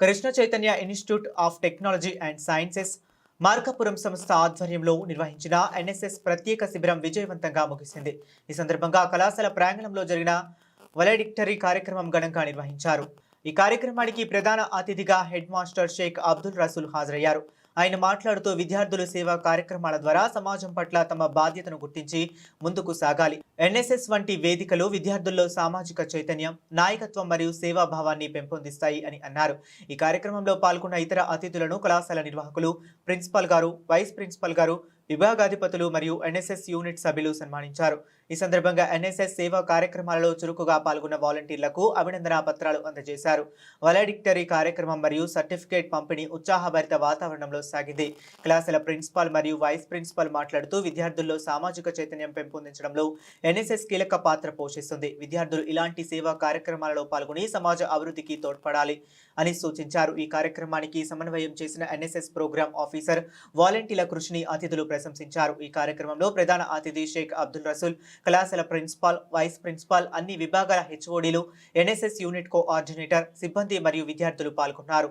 Krishna Chaitanya institute of technology and sciences Markapuram సంస్థ ఆధ్వర్యంలో నిర్వహించిన ఎన్ఎస్ఎస్ ప్రత్యేక శిబిరం విజయవంతంగా ముగిసింది. ఈ సందర్భంగా కళాశాల ప్రాంగణంలో జరిగిన వలడిక్టరీ కార్యక్రమం ఘనంగా నిర్వహించారు. ఈ కార్యక్రమానికి ప్రధాన అతిథిగా హెడ్ మాస్టర్ షేక్ అబ్దుల్ రసూల్ హాజరయ్యారు. ఆయన మాట్లాడుతూ విద్యార్థులు సేవా కార్యక్రమాల ద్వారా సమాజం పట్ల తమ బాధ్యతను గుర్తించి ముందుకు సాగాలి. ఎన్ఎస్ఎస్ వంటి వేదికలు విద్యార్థుల్లో సామాజిక చైతన్యం నాయకత్వం మరియు సేవాభావాన్ని పెంపొందిస్తాయి అని అన్నారు. ఈ కార్యక్రమంలో పాల్గొన్న ఇతర అతిథులను కళాశాల నిర్వాహకులు ప్రిన్సిపాల్ గారు వైస్ ప్రిన్సిపాల్ గారు విభాగాధిపతులు మరియు ఎన్ఎస్ఎస్ యూనిట్ సభ్యులు సన్మానించారు. ఈ సందర్భంగా ఎన్ఎస్ఎస్ సేవా కార్యక్రమాలలో చురుకుగా పాల్గొన్న వాలంటీర్లకు అభినందన పత్రాలు అందజేశారు. వలడిక్టరీ కార్యక్రమం మరియు సర్టిఫికేట్ పంపిణీ ఉత్సాహభరిత వాతావరణంలో సాగింది. కళాశాల ప్రిన్సిపాల్ మరియు వైస్ ప్రిన్సిపాల్ మాట్లాడుతూ విద్యార్థుల్లో సామాజిక చైతన్యం పెంపొందించడంలో ఎన్ఎస్ఎస్ కీలక పాత్ర పోషిస్తుంది. విద్యార్థులు ఇలాంటి సేవా కార్యక్రమాలలో పాల్గొని సమాజ అభివృద్ధికి తోడ్పడాలి అని సూచించారు. ఈ కార్యక్రమానికి సమన్వయం చేసిన ఎన్ఎస్ఎస్ ప్రోగ్రాం ఆఫీసర్ వాలంటీర్ల కృషిని అతిథులు ప్రశంసించారు. ఈ కార్యక్రమంలో ప్రధాన అతిథి షేక్ అబ్దుల్ రసూల్ కళాశాల ప్రిన్సిపాల్ వైస్ ప్రిన్సిపాల్ అన్ని విభాగాల హెచ్ఓడీలు ఎన్ఎస్ఎస్ యూనిట్ కోఆర్డినేటర్ సిబ్బంది మరియు విద్యార్థులు పాల్గొన్నారు.